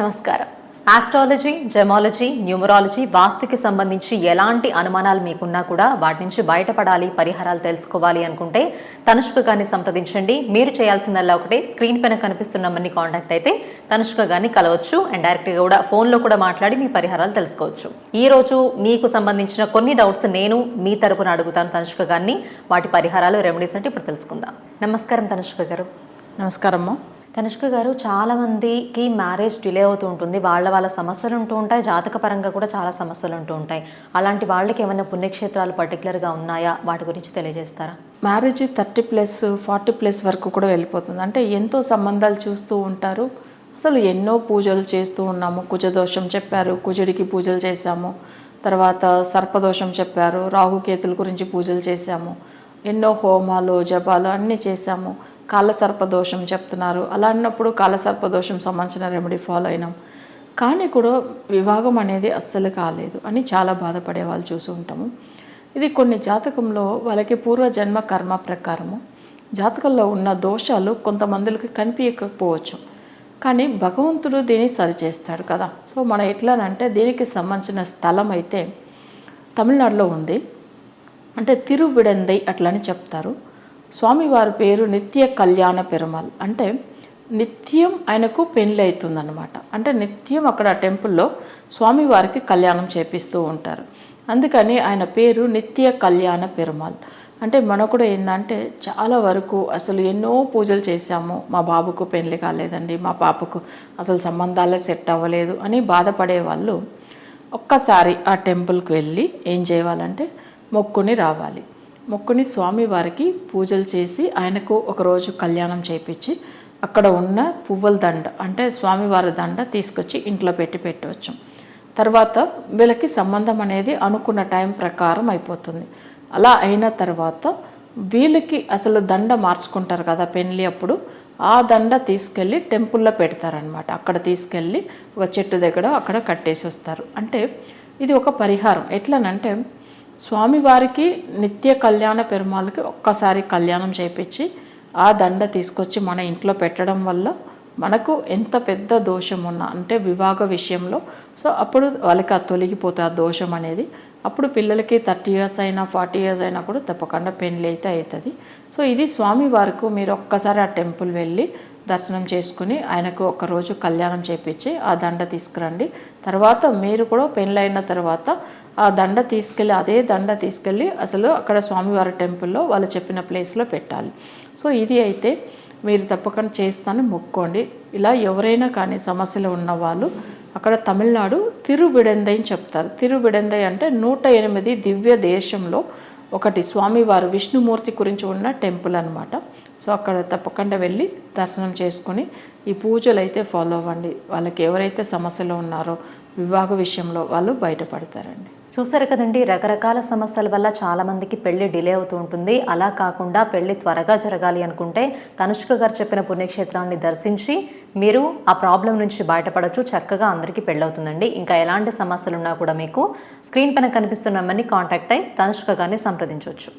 నమస్కారం. Astrology జెమాలజీ numerology వాస్తుకి సంబంధించి ఎలాంటి అనుమానాలు మీకున్నా కూడా వాటి నుంచి బయటపడాలి పరిహారాలు తెలుసుకోవాలి అనుకుంటే తనుష్క గారిని సంప్రదించండి. మీరు చేయాల్సిందల్లా ఒకటే స్క్రీన్ పైన కనిపిస్తున్న నెంబర్ని కాంటాక్ట్ అయితే తనుష్క గారిని కలవచ్చు అండ్ డైరెక్ట్గా కూడా ఫోన్లో కూడా మాట్లాడి మీ పరిహారాలు తెలుసుకోవచ్చు. ఈ రోజు మీకు సంబంధించిన కొన్ని డౌట్స్ నేను మీ తరపున అడుగుతాను తనుష్క గారిని. వాటి పరిహారాలు రెమెడీస్ అంటే ఇప్పుడు తెలుసుకుందాం. నమస్కారం తనుష్క గారు. నమస్కారమ్మా. తనుష్క గారు చాలా మందికి మ్యారేజ్ డిలే అవుతూ ఉంటుంది. వాళ్ళ వాళ్ళ సమస్యలు ఉంటూ ఉంటాయి. జాతక పరంగా కూడా చాలా సమస్యలు ఉంటూ ఉంటాయి. అలాంటి వాళ్ళకి ఏమైనా పుణ్యక్షేత్రాలు పర్టికులర్గా ఉన్నాయా? వాటి గురించి తెలియజేస్తారా? Marriage thirty plus forty plus వరకు కూడా వెళ్ళిపోతుంది. అంటే ఎంతో సంబంధాలు చూస్తూ ఉంటారు. అసలు ఎన్నో పూజలు చేస్తూ ఉన్నాము. కుజదోషం చెప్పారు. కుజుడికి పూజలు చేశాము. తర్వాత సర్పదోషం చెప్పారు. రాహుకేతుల గురించి పూజలు చేశాము. ఎన్నో హోమాలు జపాలు అన్నీ చేశాము. కాలసర్పదోషం చెప్తున్నారు. అలా అన్నప్పుడు కాలసర్పదోషం సంబంధించిన రెమెడీ ఫాలో అయినాం. కానీ కూడా వివాహం అనేది అస్సలు కాలేదు అని చాలా బాధపడే వాళ్ళు చూసి ఉంటాము. ఇది కొన్ని జాతకంలో వాళ్ళకి పూర్వజన్మ కర్మ ప్రకారము. జాతకంలో ఉన్న దోషాలు కొంతమందికి కనిపించకపోవచ్చు. కానీ భగవంతుడు దీన్ని సరిచేస్తాడు కదా. సో మనం ఎట్లానంటే దీనికి సంబంధించిన స్థలం అయితే తమిళనాడులో ఉంది. అంటే తిరువిడందై అట్లని చెప్తారు. స్వామివారి పేరు నిత్య కళ్యాణ పెరుమాల్ అంటే నిత్యం ఆయనకు పెళ్ళి అవుతుందన్నమాట అంటే నిత్యం అక్కడ టెంపుల్లో స్వామివారికి కళ్యాణం చేపిస్తూ ఉంటారు. అందుకని ఆయన పేరు నిత్య కళ్యాణ పెరుమాల్ అంటే మన కూడా ఏంటంటే చాలా వరకు అసలు ఎన్నో పూజలు చేశాము. మా బాబుకు పెళ్ళి కాలేదండి మా పాపకు అసలు సంబంధాలే సెట్ అవ్వలేదు అని బాధపడే వాళ్ళు ఒక్కసారి ఆ టెంపుల్కి వెళ్ళి ఏం చేయాలంటే మొక్కుని రావాలి. మొక్కుని స్వామివారికి పూజలు చేసి ఆయనకు ఒకరోజు కళ్యాణం చేయించి అక్కడ ఉన్న పువ్వుల దండ అంటే స్వామివారి దండ తీసుకొచ్చి ఇంట్లో పెట్టి పెట్టవచ్చు. తర్వాత వీళ్ళకి సంబంధం అనేది అనుకున్న టైం ప్రకారం అయిపోతుంది. అలా అయిన తర్వాత వీళ్ళకి అసలు దండ మార్చుకుంటారు కదా పెళ్ళి అప్పుడు ఆ దండ తీసుకెళ్ళి టెంపుల్లో పెడతారనమాట అక్కడ తీసుకెళ్ళి ఒక చెట్టు దగ్గర అక్కడ కట్టేసి వస్తారు. అంటే ఇది ఒక పరిహారం. ఎట్లనంటే స్వామివారికి నిత్య కళ్యాణ పెరుమాళ్ళకి ఒక్కసారి కళ్యాణం చేయించి ఆ దండ తీసుకొచ్చి మన ఇంట్లో పెట్టడం వల్ల మనకు ఎంత పెద్ద దోషం ఉన్నా అంటే వివాహ విషయంలో సో అప్పుడు వాళ్ళకి ఆ తొలగిపోతే ఆ దోషం అనేది అప్పుడు పిల్లలకి థర్టీ ఇయర్స్ అయినా ఫార్టీ ఇయర్స్ అయినా కూడా తప్పకుండా పెళ్ళి అయితే అవుతుంది. సో ఇది స్వామి వారికి మీరు ఒక్కసారి ఆ టెంపుల్ వెళ్ళి దర్శనం చేసుకుని ఆయనకు ఒకరోజు కళ్యాణం చేపించి ఆ దండ తీసుకురండి. తర్వాత మీరు కూడా పెళ్ళైన తర్వాత ఆ దండ తీసుకెళ్ళి అదే దండ తీసుకెళ్ళి అసలు అక్కడ స్వామివారి టెంపుల్లో వాళ్ళు చెప్పిన ప్లేస్లో పెట్టాలి. సో ఇది అయితే మీరు తప్పకుండా చేస్తాను మొక్కోండి. ఇలా ఎవరైనా కానీ సమస్యలు ఉన్న వాళ్ళు అక్కడ తమిళనాడు తిరువిడందై అని చెప్తారు. తిరువిడందై అంటే నూట ఎనిమిది దివ్య దేశంలో ఒకటి స్వామివారు విష్ణుమూర్తి గురించి ఉన్న టెంపుల్ అనమాట సో అక్కడ తప్పకుండా వెళ్ళి దర్శనం చేసుకొని ఈ పూజలు అయితే ఫాలో అవ్వండి. వాళ్ళకి ఎవరైతే సమస్యలు ఉన్నారో వివాహ విషయంలో వాళ్ళు బయటపడతారండి. చూసారు కదండి రకరకాల సమస్యల వల్ల చాలామందికి పెళ్ళి డిలే అవుతూ ఉంటుంది. అలా కాకుండా పెళ్ళి త్వరగా జరగాలి అనుకుంటే తనుష్క గారు చెప్పిన పుణ్యక్షేత్రాన్ని దర్శించి మీరు ఆ ప్రాబ్లం నుంచి బయటపడచ్చు చక్కగా అందరికీ పెళ్ళవుతుందండి. ఇంకా ఎలాంటి సమస్యలు ఉన్నా కూడా మీకు స్క్రీన్ పైన కనిపిస్తున్న నెంబర్ని కాంటాక్ట్ అయ్యి తనుష్క గారిని సంప్రదించవచ్చు